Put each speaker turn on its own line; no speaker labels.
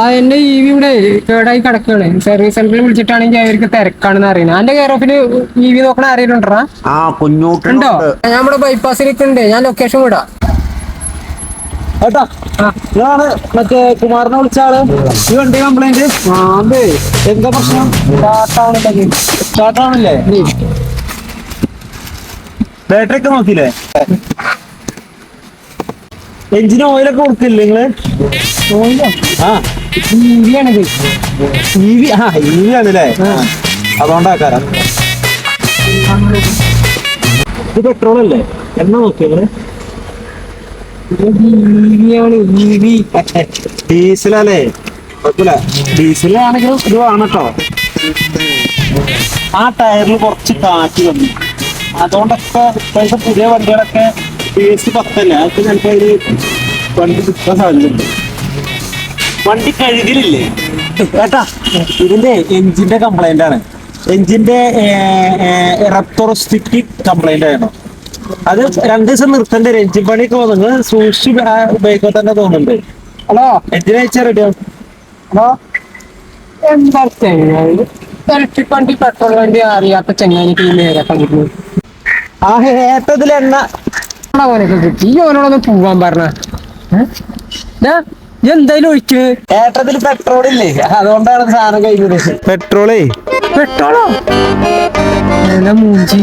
ആ എന്റെ E V ഇവിടെ കേടായി കിടക്കുകയാണ്. സർവീസ് സെന്ററിൽ വിളിച്ചിട്ടാണെങ്കിൽ അവർക്ക് തിരക്കാണെന്ന് അറിയുന്നത്. എന്റെ കെയർ ഓഫിന് ഇ വി നോക്കണ ആരെങ്കിലും
ആ കുഞ്ഞൂട്ടുണ്ടോ
ഉണ്ടോ? ഞാൻ നമ്മുടെ ബൈപ്പാസിലേക്കുണ്ട് ഞാൻ ലൊക്കേഷൻ വിടാം.
ഏട്ടാ ഇതാണ് മറ്റേ കുമാറിനെ വിളിച്ച ആൾ. ഈ വണ്ടി കംപ്ലൈന്റ് എന്താ പ്രശ്നം? സ്റ്റാർട്ടാവണില്ലേ ബാറ്ററി ഒക്കെ നോക്കിയില്ലേ? എഞ്ചിന് ഓയിലൊക്കെ കൊടുക്കില്ലേ നിങ്ങൾ? ആ.
ഇ വി ആണിത്
ഇ വി ആ. ഇ വി ആണല്ലേ അതുകൊണ്ടാക്കാരം ഇത് പെട്രോൾ അല്ലേ എണ്ണ
നോക്കിയവര്
ഡീസലല്ലേ കുഴപ്പമില്ല. ഡീസലാണെങ്കിലും ഇത് വേണം കേട്ടോ. ആ ടയറിൽ കുറച്ച് കാറ്റ് വന്നു. അതുകൊണ്ടൊക്കെ ഇപ്പോഴത്തെ പുതിയ വണ്ടികളൊക്കെ ടേസ്റ്റ് പത്തല്ലേ? അതൊക്കെ ചിലപ്പോൾ ഒരു വണ്ടി കിട്ടാൻ സാധ്യതയുണ്ട്. വണ്ടി കഴുകിലില്ലേ? കേട്ടാ ഇതിന്റെ എഞ്ചിന്റെ കംപ്ലൈന്റ് ആണ്. എഞ്ചിന്റെ റെപ്റ്റോറോസ്റ്റിക് കംപ്ലൈന്റ് ആയിരുന്നു. അത് രണ്ടു ദിവസം നിർത്തേണ്ട ഒരു എഞ്ചിൻ പണിയൊക്കെ വന്നു. സൂക്ഷിച്ച് ഉപയോഗിക്കാൻ തന്നെ തോന്നുന്നുണ്ട്.
ഹലോ
എഞ്ചിൻ അയച്ചാൽ റെഡിയോ
ഹലോ? എന്താ ഇലക്ട്രിക് വണ്ടി പെട്രോൾ വണ്ടി അറിയാത്ത ചെങ്ങാനിക്ക് ഈ നേരെ കണ്ടിരുന്നു
ആ
അവനൊക്കെ കിട്ടി. ഈ ഓനോടൊന്ന് പോവാൻ പറഞ്ഞ. എന്തായാലും ഒഴിക്ക്?
ഏട്ടത്തിൽ പെട്രോൾ ഇല്ലേ? അതുകൊണ്ടാണ് സാധനം കഴിക്കുന്നത് പെട്രോളേ?
പെട്രോളോ മൂഞ്ചി.